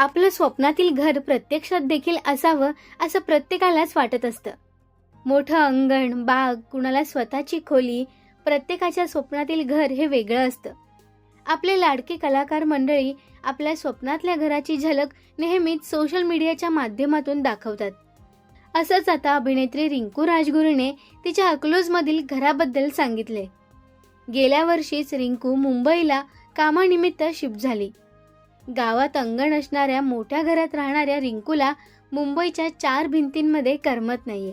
आपलं स्वप्नातील घर प्रत्यक्षात देखील असावं असं प्रत्येकालाच वाटत असतं. मोठं अंगण बाग कुणाला स्वतःची खोली प्रत्येकाच्या स्वप्नातील घर हे वेगळं असतं. आपले लाडके कलाकार मंडळी आपल्या स्वप्नातल्या घराची झलक नेहमीच सोशल मीडियाच्या माध्यमातून दाखवतात. असंच आता अभिनेत्री रिंकू राजगुरूने तिच्या अक्लोजमधील घराबद्दल सांगितले. गेल्या वर्षीच रिंकू मुंबईला कामानिमित्त शिफ्ट झाली. गावात अंगण असणाऱ्या मोठ्या घरात राहणाऱ्या रिंकूला मुंबईच्या चार भिंतींमध्ये करमत नाहीये.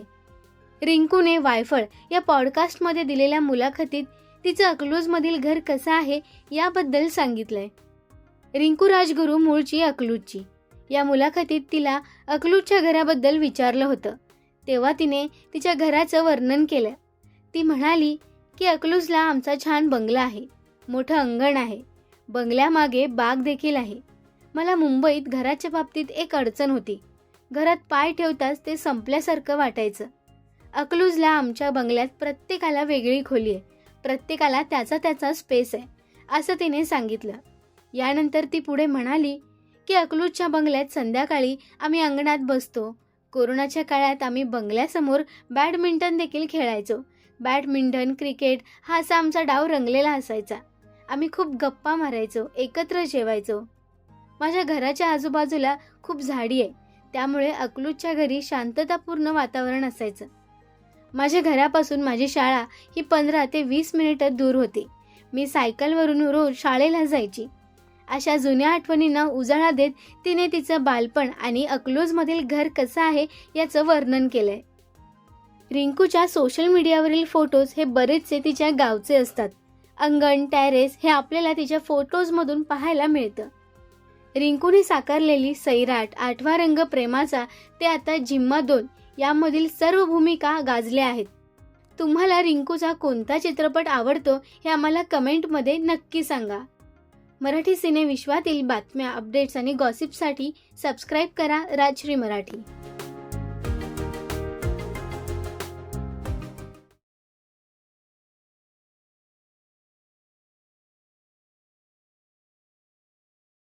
रिंकूने वायफळ या पॉडकास्टमध्ये दिलेल्या मुलाखतीत तिचं अकलूजमधील घर कसं आहे याबद्दल सांगितलंय. रिंकू राजगुरू मूळची अकलूजची. या मुलाखतीत तिला अकलूजच्या घराबद्दल विचारलं होतं. तेव्हा तिने तिच्या घराचं वर्णन केलं. ती म्हणाली की अकलूजला आमचा छान बंगला आहे. मोठं अंगण आहे. बंगल्यामागे बाग देखील आहे. मला मुंबईत घराच्या बाबतीत एक अडचण होती. घरात पाय ठेवताच ते संपल्यासारखं वाटायचं. अकलूजला आमच्या बंगल्यात प्रत्येकाला वेगळी खोली आहे. प्रत्येकाला त्याचा त्याचा स्पेस आहे असं तिने सांगितलं. यानंतर ती पुढे म्हणाली की अकलूजच्या बंगल्यात संध्याकाळी आम्ही अंगणात बसतो. कोरोनाच्या काळात आम्ही बंगल्यासमोर बॅडमिंटन देखील खेळायचो. बॅडमिंटन क्रिकेट हा असा आमचा डाव रंगलेला असायचा. आम्ही खूप गप्पा मारायचो एकत्र जेवायचो. माझ्या घराच्या आजूबाजूला खूप झाडी आहे त्यामुळे अकलूजच्या घरी शांततापूर्ण वातावरण असायचं. माझ्या घरापासून माझी शाळा ही पंधरा ते वीस मिनिटं दूर होती. मी सायकलवरून रोज शाळेला जायची. अशा जुन्या आठवणींना उजाळा देत तिने तिचं बालपण आणि अकलूजमधील घर कसं आहे याचं वर्णन केलंय. रिंकूच्या सोशल मीडियावरील फोटोज हे बरेचसे तिच्या गावचे असतात. अंगण टॅरेस हे आपल्याला तिच्या फोटोजमधून पाहायला मिळतं. रिंकूने साकारलेली सैराट आठवा रंग प्रेमाचा ते आता जिम्मा दोन यामधील सर्व भूमिका गाजल्या आहेत. तुम्हाला रिंकूचा कोणता चित्रपट आवडतो हे आम्हाला कमेंटमध्ये नक्की सांगा. मराठी सिनेविश्वातील बातम्या अपडेट्स आणि गॉसिपसाठी सबस्क्राईब करा राजश्री मराठी.